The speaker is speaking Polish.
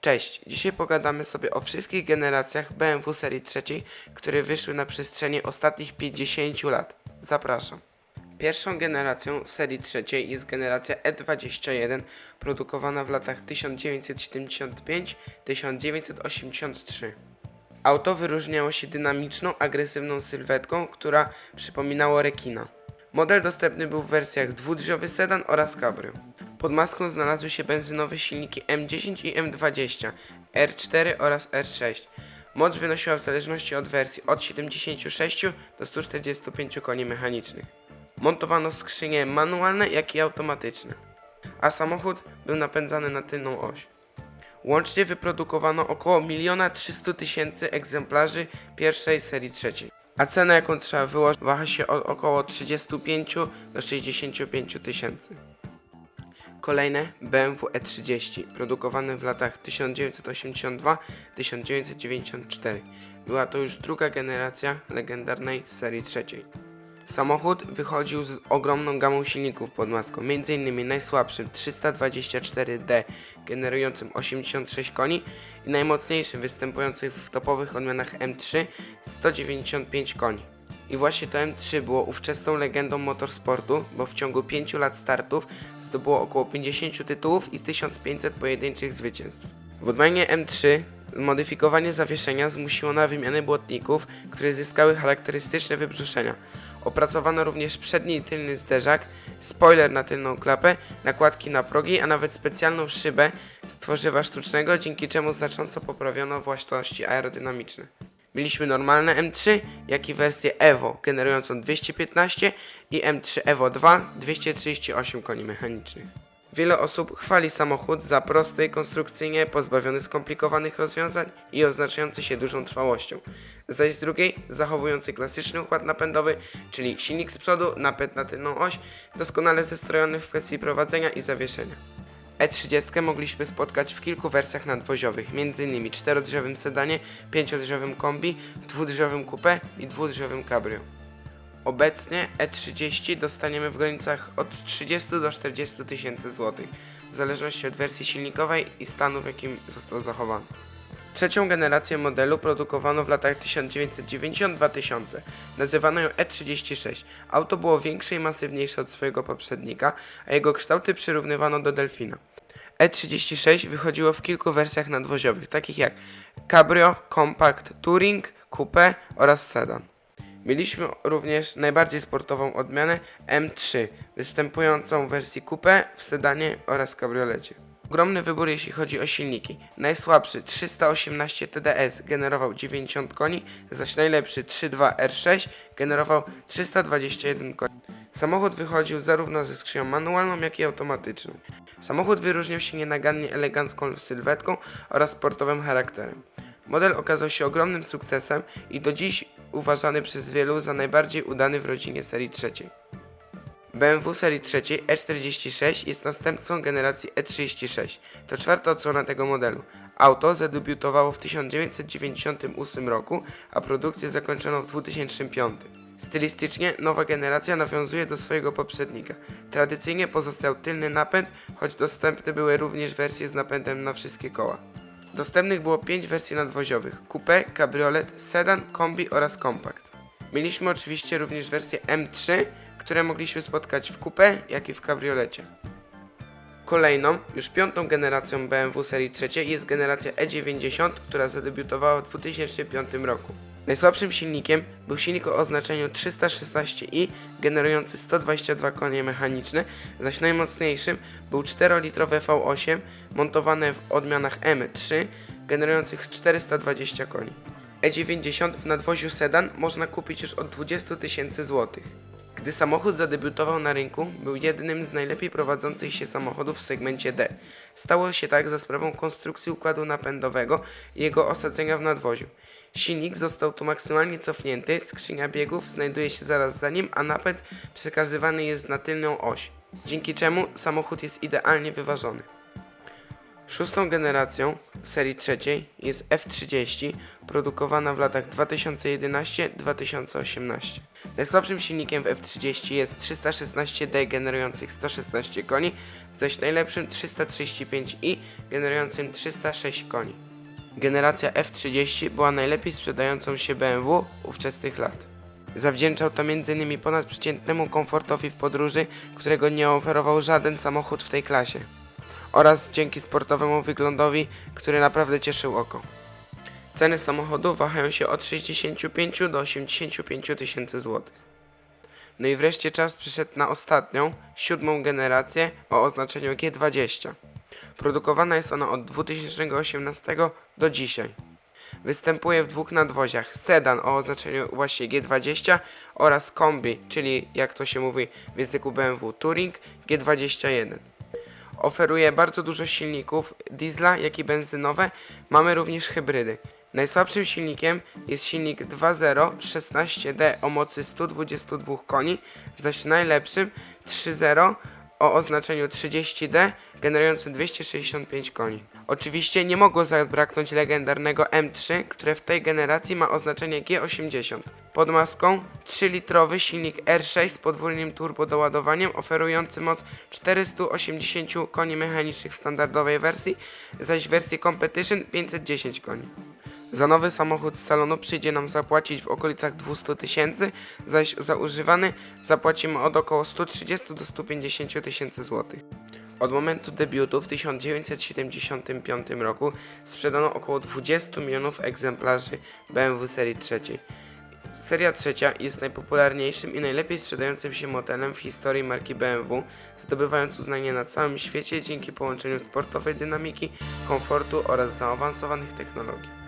Cześć, dzisiaj pogadamy sobie o wszystkich generacjach BMW serii trzeciej, które wyszły na przestrzeni ostatnich 50 lat. Zapraszam. Pierwszą generacją serii trzeciej jest generacja E21, produkowana w latach 1975-1983. Auto wyróżniało się dynamiczną, agresywną sylwetką, która przypominała rekina. Model dostępny był w wersjach dwudrzwiowy sedan oraz cabrio. Pod maską znalazły się benzynowe silniki M10 i M20, R4 oraz R6. Moc wynosiła w zależności od wersji od 76 do 145 koni mechanicznych. Montowano skrzynie manualne, jak i automatyczne, a samochód był napędzany na tylną oś. Łącznie wyprodukowano około 1 300 tysięcy egzemplarzy pierwszej serii trzeciej, a cena jaką trzeba wyłożyć waha się od około 35 do 65 tysięcy. Kolejne BMW E30, produkowane w latach 1982-1994. Była to już druga generacja legendarnej serii trzeciej. Samochód wychodził z ogromną gamą silników pod maską, m.in. najsłabszym 324D generującym 86 koni i najmocniejszym występującym w topowych odmianach M3 195 koni. I właśnie to M3 było ówczesną legendą motorsportu, bo w ciągu 5 lat startów zdobyło około 50 tytułów i 1500 pojedynczych zwycięstw. W odmianie M3 modyfikowanie zawieszenia zmusiło na wymianę błotników, które zyskały charakterystyczne wybrzeszenia. Opracowano również przedni i tylny zderzak, spoiler na tylną klapę, nakładki na progi, a nawet specjalną szybę z tworzywa sztucznego, dzięki czemu znacząco poprawiono właściwości aerodynamiczne. Mieliśmy normalne M3, jak i wersję Evo generującą 215 i M3 Evo 2 238 koni mechanicznych. Wiele osób chwali samochód za prosty konstrukcyjnie, pozbawiony skomplikowanych rozwiązań i oznaczający się dużą trwałością. Zaś z drugiej zachowujący klasyczny układ napędowy, czyli silnik z przodu, napęd na tylną oś, doskonale zestrojony w kwestii prowadzenia i zawieszenia. E30 mogliśmy spotkać w kilku wersjach nadwoziowych, m.in. czterodrzewym sedanie, pięciodrzewym kombi, dwudrzewym coupé i dwudrzewym cabrio. Obecnie E30 dostaniemy w granicach od 30 do 40 tysięcy złotych, w zależności od wersji silnikowej i stanu w jakim został zachowany. Trzecią generację modelu produkowano w latach 1990-2000. Nazywano ją E36. Auto było większe i masywniejsze od swojego poprzednika, a jego kształty przyrównywano do Delfina. E36 wychodziło w kilku wersjach nadwoziowych, takich jak Cabrio, Compact, Touring, Coupe oraz Sedan. Mieliśmy również najbardziej sportową odmianę M3, występującą w wersji coupe, w sedanie oraz kabriolecie. Ogromny wybór jeśli chodzi o silniki. Najsłabszy 318 TDS generował 90 koni, zaś najlepszy 3.2 R6 generował 321 koni. Samochód wychodził zarówno ze skrzynią manualną, jak i automatyczną. Samochód wyróżniał się nienagannie elegancką sylwetką oraz sportowym charakterem. Model okazał się ogromnym sukcesem i do dziś uważany przez wielu za najbardziej udany w rodzinie serii trzeciej. BMW serii trzeciej E46 jest następcą generacji E36. To czwarta odsłona tego modelu. Auto zadebiutowało w 1998 roku, a produkcję zakończono w 2005. Stylistycznie nowa generacja nawiązuje do swojego poprzednika. Tradycyjnie pozostał tylny napęd, choć dostępne były również wersje z napędem na wszystkie koła. Dostępnych było 5 wersji nadwoziowych: coupé, cabriolet, sedan, kombi oraz kompakt. Mieliśmy oczywiście również wersję M3, które mogliśmy spotkać w coupé, jak i w kabriolecie. Kolejną, już piątą generacją BMW serii trzeciej jest generacja E90, która zadebiutowała w 2005 roku. Najsłabszym silnikiem był silnik o oznaczeniu 316i, generujący 122 konie mechaniczne, zaś najmocniejszym był 4-litrowy V8 montowany w odmianach M3, generujących 420 koni. E90 w nadwoziu sedan można kupić już od 20 tysięcy złotych. Gdy samochód zadebiutował na rynku, był jednym z najlepiej prowadzących się samochodów w segmencie D. Stało się tak za sprawą konstrukcji układu napędowego i jego osadzenia w nadwoziu. Silnik został tu maksymalnie cofnięty, skrzynia biegów znajduje się zaraz za nim, a napęd przekazywany jest na tylną oś, dzięki czemu samochód jest idealnie wyważony. Szóstą generacją serii trzeciej jest F30, produkowana w latach 2011-2018. Najsłabszym silnikiem w F30 jest 316D generujących 116 koni, zaś najlepszym 335i generującym 306 koni. Generacja F30 była najlepiej sprzedającą się BMW ówczesnych lat. Zawdzięczał to m.in. ponadprzeciętnemu komfortowi w podróży, którego nie oferował żaden samochód w tej klasie. Oraz dzięki sportowemu wyglądowi, który naprawdę cieszył oko. Ceny samochodu wahają się od 65 do 85 tysięcy złotych. No i wreszcie czas przyszedł na ostatnią, siódmą generację o oznaczeniu G20. Produkowana jest ona od 2018 do dzisiaj. Występuje w dwóch nadwoziach: sedan o oznaczeniu właśnie G20 oraz kombi, czyli jak to się mówi w języku BMW Touring G21. Oferuje bardzo dużo silników, diesla, jak i benzynowe. Mamy również hybrydy. Najsłabszym silnikiem jest silnik 2.0 16D o mocy 122 koni, zaś najlepszym 3.0 o oznaczeniu 30D generującym 265 koni. Oczywiście nie mogło zabraknąć legendarnego M3, które w tej generacji ma oznaczenie G80. Pod maską 3-litrowy silnik R6 z podwójnym turbodoładowaniem oferujący moc 480 koni mechanicznych w standardowej wersji, zaś w wersji Competition 510 koni. Za nowy samochód z salonu przyjdzie nam zapłacić w okolicach 200 tysięcy, zaś za używany zapłacimy od około 130 do 150 tysięcy złotych. Od momentu debiutu w 1975 roku sprzedano około 20 milionów egzemplarzy BMW serii trzeciej. Seria trzecia jest najpopularniejszym i najlepiej sprzedającym się modelem w historii marki BMW, zdobywając uznanie na całym świecie dzięki połączeniu sportowej dynamiki, komfortu oraz zaawansowanych technologii.